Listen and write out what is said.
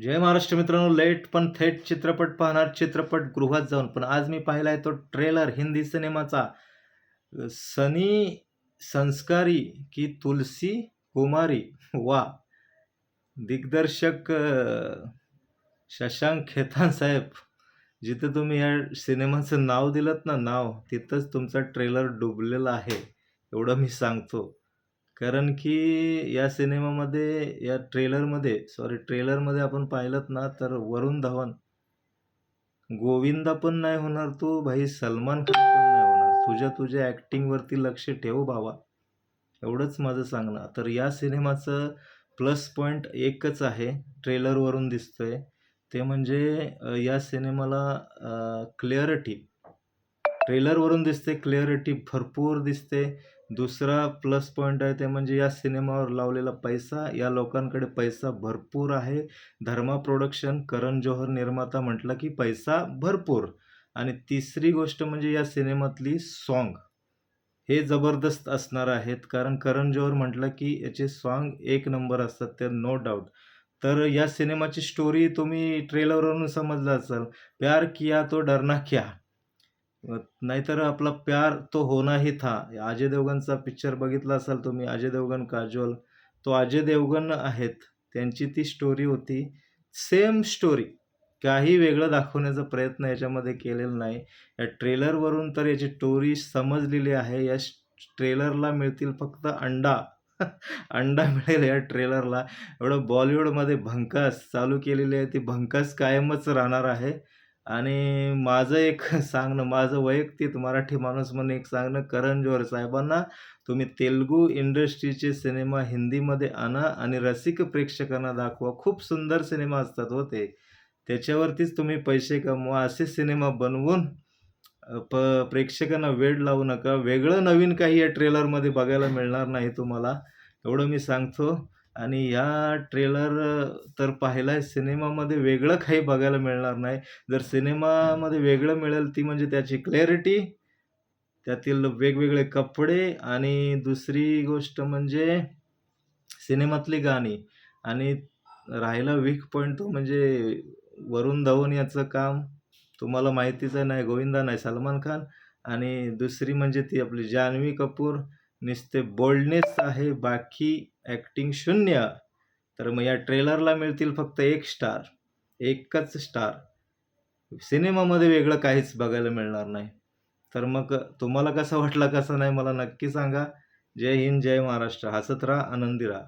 जय महाराष्ट्र मित्रांनो लेट पण थेट चित्रपट पाहणार चित्रपट गृहात जाऊन. पण आज मी पाहिला आहे तो ट्रेलर हिंदी सिनेमाचा. सनी संस्कारी की तुलसी कुमारी? वा. दिग्दर्शक शशांक खेतान साहेब. जिथं तुम्ही या सिनेमाचं नाव दिलं ना नाव तिथंच तुमचा ट्रेलर डुबलेला आहे. एवढं मी सांगतो. कारण की या सिनेमामध्ये या ट्रेलरमध्ये सॉरी ट्रेलरमध्ये आपण पाहिलं ना तर वरुण धवन गोविंदा पण नाही होणार तू भाई सलमान खान पण नाही होणार. तुझ्या तुझ्या ॲक्टिंगवरती लक्ष ठेव भावा. एवढंच माझं सांगणं. तर या सिनेमाचं प्लस पॉईंट एकच आहे ट्रेलरवरून दिसतोय. ते म्हणजे या सिनेमाला क्लिअरिटी ट्रेलरवरून दिसते क्लिअरिटी भरपूर दिसते दुसरा प्लस पॉईंट आहे ते म्हणजे या सिनेमावर लावलेला पैसा. या लोकांकडे पैसा भरपूर आहे. धर्मा प्रोडक्शन करण जोहर निर्माता म्हटलं की पैसा भरपूर. आणि तिसरी गोष्ट म्हणजे या सिनेमातली सॉन्ग हे जबरदस्त असणार आहेत. कारण करण जोहर म्हटलं की याचे सॉन्ग एक नंबर असतात ते नो डाऊट तर या सिनेमाची स्टोरी तुम्ही ट्रेलरवरून समजलं असाल. प्यार किया तो डरना क्या? नाहीतर आपला प्यार तो होना ही था. अजय देवगणचा पिक्चर बघितला असाल तुम्ही अजय देवगण काजोल. तो अजय देवगण आहेत. त्यांची ती स्टोरी होती. सेम स्टोरी काही वेगळं दाखवण्याचा प्रयत्न याच्यामध्ये केलेला नाही. या ट्रेलरवरून तर याची स्टोरी समजलेली आहे. या ट्रेलरला मिळतील फक्त अंडा. अंडा मिळेल या ट्रेलरला एवढं बॉलिवूडमध्ये भंकास चालू केलेली आहे. ती भंकास कायमच राहणार आहे. आणि माझं एक सांगणं माझं वैयक्तिक मराठी माणूस म्हणून एक सांगणं करण जोहर साहेबांना तुम्ही तेलुगू इंडस्ट्रीचे सिनेमा हिंदीमध्ये आणा आणि रसिक प्रेक्षकांना दाखवा. खूप सुंदर सिनेमा असतात हो ते. त्याच्यावरतीच तुम्ही पैसे कमवा असे सिनेमा बनवून प प्रेक्षकांना वेड लावू नका. वेगळं नवीन काही या ट्रेलरमध्ये बघायला मिळणार नाही तुम्हाला. एवढं मी सांगतो. आणि या ट्रेलर तर पाहिला आहे सिनेमामध्ये वेगळं काही बघायला मिळणार नाही. जर सिनेमामध्ये वेगळं मिळेल ती म्हणजे त्याची क्लॅरिटी त्यातील वेगवेगळे कपडे आणि दुसरी गोष्ट म्हणजे सिनेमातली गाणी. आणि राहिला वीक पॉईंट तो म्हणजे वरुण धवन याचं काम तुम्हाला माहितीच आहे नाही गोविंदा नाही सलमान खान. आणि दुसरी म्हणजे ती आपली जान्हवी कपूर. नुसते बोल्डनेस आहे बाकी ॲक्टिंग शून्य. तर मग या ट्रेलरला मिळतील फक्त एक स्टार एकच स्टार सिनेमामध्ये वेगळं काहीच बघायला मिळणार नाही. तर मग तुम्हाला कसं वाटलं कसं नाही मला नक्की सांगा. जय हिंद जय महाराष्ट्र. हसत राहा आनंदी राहा.